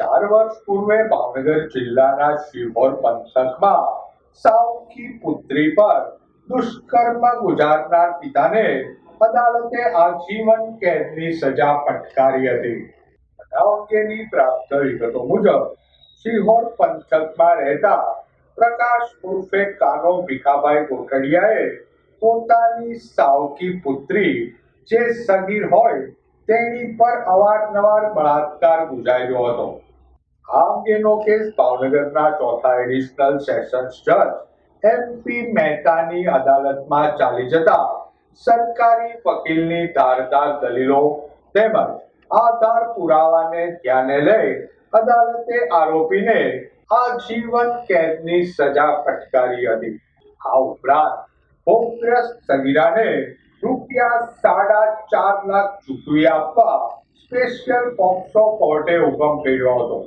ચાર વર્ષ પૂર્વે ભાવનગર જિલ્લાના શિહોર પંથકમાં સાવકી પુત્રી પર દુષ્કર્મ ગુજારનાર પિતાને અદાલતે આજીવન કેદની સજા ફટકારી હતી. બનાવ અંગેની પ્રાપ્ત વિગતો મુજબ શિહોર પંથકમાં રહેતા પ્રકાશ ઉર્ફે કાનો ભીખાભાઈ કોટડિયાએ પોતાની સાવકી પુત્રી જે સગીર હોય તેની પર અવારનવાર બળાત્કાર ગુજાર્યો હતો. આ અંગેનો કેસ ભાવનગરના ચોથા એડિશનલ સેશન્સ જજ એમપી મહેતાની અદાલતમાં ચાલી જતા સરકારી વકીલની ધારદાર દલીલો તેમજ આધાર પુરાવાને ધ્યાને લઈ અદાલતે આરોપીને આજીવન કેદની સજા ફટકારી હતી. આ ઉપરાંત ભોગગ્રસ્ત સગીરાને રૂપિયા સાડા ચાર લાખ ચૂકવી આપવા સ્પેશિયલ પોક્સો કોર્ટે હુકમ કર્યો હતો.